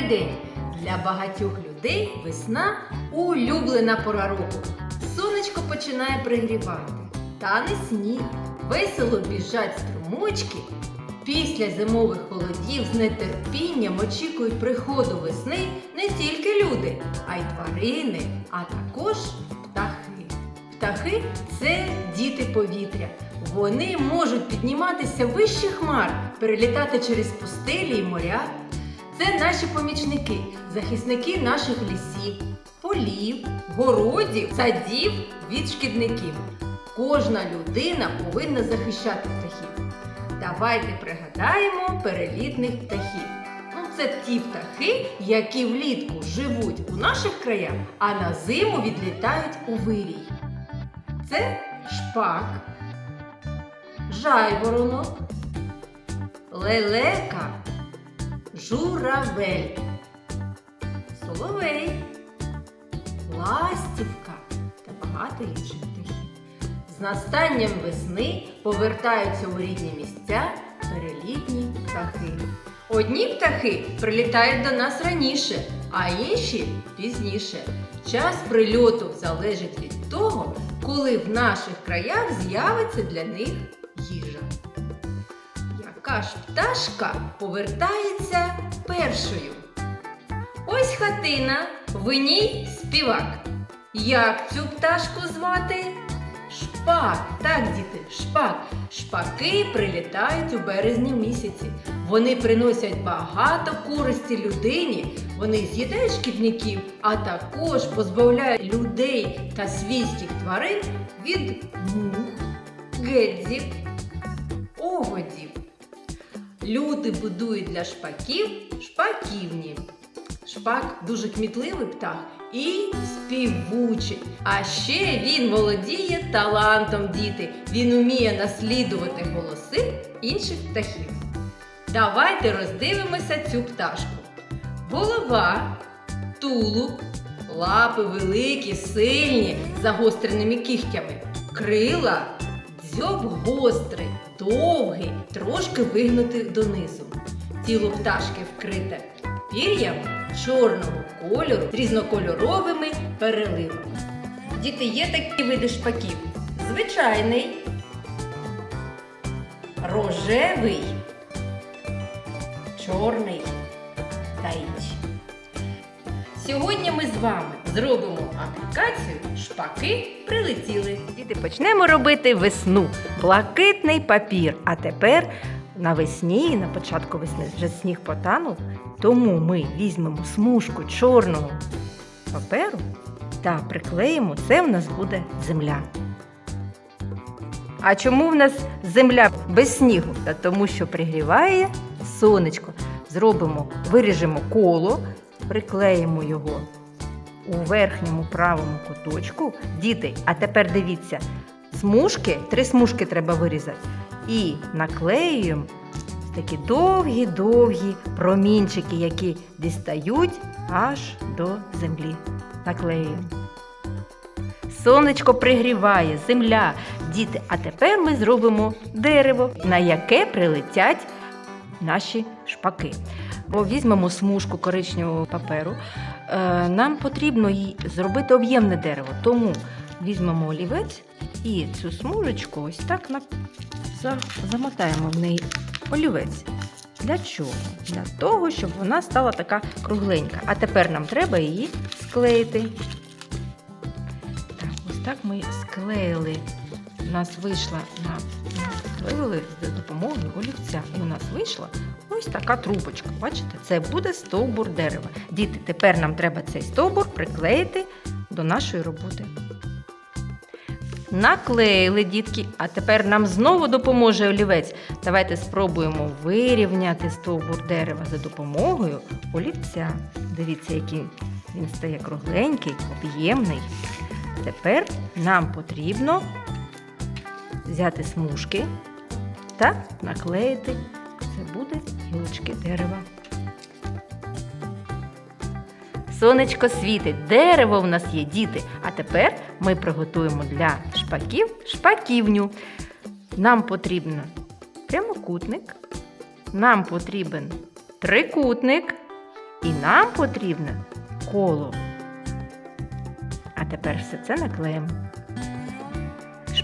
добрий день! Для багатьох людей весна улюблена пора року. Сонечко починає пригрівати, тане сніг, весело біжать струмочки. Після зимових холодів з нетерпінням очікують приходу весни не тільки люди, а й тварини, а також птахи. Птахи це діти повітря. Вони можуть підніматися вище хмар, перелітати через пустелі і моря. Це наші помічники, захисники наших лісів, полів, городів, садів від шкідників. Кожна людина повинна захищати птахів. Давайте пригадаємо перелітних птахів. Ну, це ті птахи, які влітку живуть у наших краях, а на зиму відлітають у вирій. Це шпак, жайворонок, лелека, журавель, соловей, ластівка та багато інших птахів. З настанням весни повертаються у рідні місця перелітні птахи. Одні птахи прилітають до нас раніше, а інші пізніше. Час прильоту залежить від того, коли в наших краях з'явиться для них. Яка ж пташка повертається першою? Ось хатина, в ній співак. Як цю пташку звати? Шпак, так, діти, шпак. Шпаки прилітають у березні місяці. Вони приносять багато користі людині. Вони з'їдають шкідників, а також позбавляють людей та свійських тварин від мух, гедзів. Люди будують для шпаків шпаківні. Шпак дуже кмітливий птах і співучий. А ще він володіє талантом діти. Він уміє наслідувати голоси інших птахів. Давайте роздивимося цю пташку. Голова, тулуб, лапи великі, сильні, загостреними кігтями, крила, дзьоб гострий, довгий, трошки вигнутий донизу. Тіло пташки вкрите пір'ям чорного кольору з різнокольоровими переливами. Діти, є такі види шпаків. Звичайний, рожевий, чорний та інші. Сьогодні ми з вами зробимо аплікацію Шпаки прилетіли. Діти, почнемо робити весну. Блакитний папір. А тепер навесні, на початку весни, вже сніг потанув. Тому ми візьмемо смужку чорного паперу та приклеїмо. Це в нас буде земля. А чому в нас земля без снігу? Та тому що пригріває сонечко. Зробимо, виріжемо коло, приклеїмо його у верхньому правому куточку. Діти, а тепер дивіться, смужки, три смужки треба вирізати. І наклеюємо такі довгі-довгі промінчики, які дістають аж до землі. Наклеюємо. Сонечко пригріває, земля, діти. А тепер ми зробимо дерево, на яке прилетять наші шпаки. Візьмемо смужку коричневого паперу. Е, Нам потрібно зробити об'ємне дерево. Тому візьмемо олівець і цю смужечку ось так замотаємо в неї олівець. Для чого? Для того, щоб вона стала така кругленька. А тепер нам треба її склеїти. Так, ось так ми склеїли. У нас вийшла на за допомогою олівця. І у нас вийшла ось така трубочка. Бачите, це буде стовбур дерева. Діти, тепер нам треба цей стовбур приклеїти до нашої роботи. Наклеїли дітки, а тепер нам знову допоможе олівець. Давайте спробуємо вирівняти стовбур дерева за допомогою олівця. Дивіться, який він стає кругленький, об'ємний. Тепер нам потрібно взяти смужки та наклеїти. Це буде гілочки дерева. Сонечко світить, дерево в нас є діти. А тепер ми приготуємо для шпаків шпаківню. Нам потрібен прямокутник, нам потрібен трикутник І нам потрібне коло. А тепер все це наклеїмо.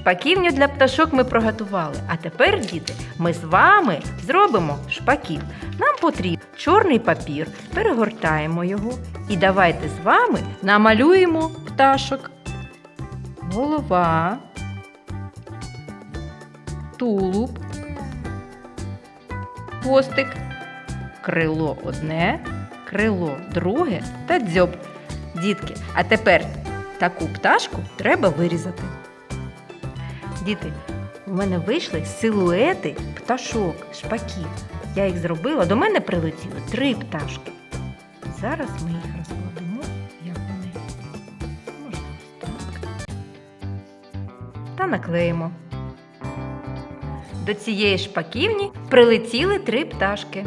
Шпаківню для пташок ми приготували. А тепер, діти, ми з вами зробимо шпаків. Нам потрібен чорний папір, перегортаємо його і давайте з вами намалюємо пташок. Голова, тулуб, хвостик, крило одне, крило друге та дзьоб. Дітки, а тепер таку пташку треба вирізати. Діти, у мене вийшли силуети пташок, шпаків. Я їх зробила, до мене прилетіли три пташки. Зараз ми їх розкладемо, як вони. Можна. Та наклеїмо. До цієї шпаківні прилетіли три пташки.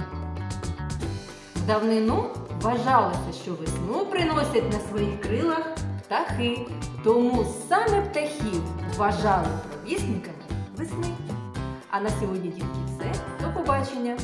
Давнину вважалося, що весну приносять на своїх крилах птахи. Тому саме птахів вважали провісниками весни. А на сьогодні тільки все. До побачення!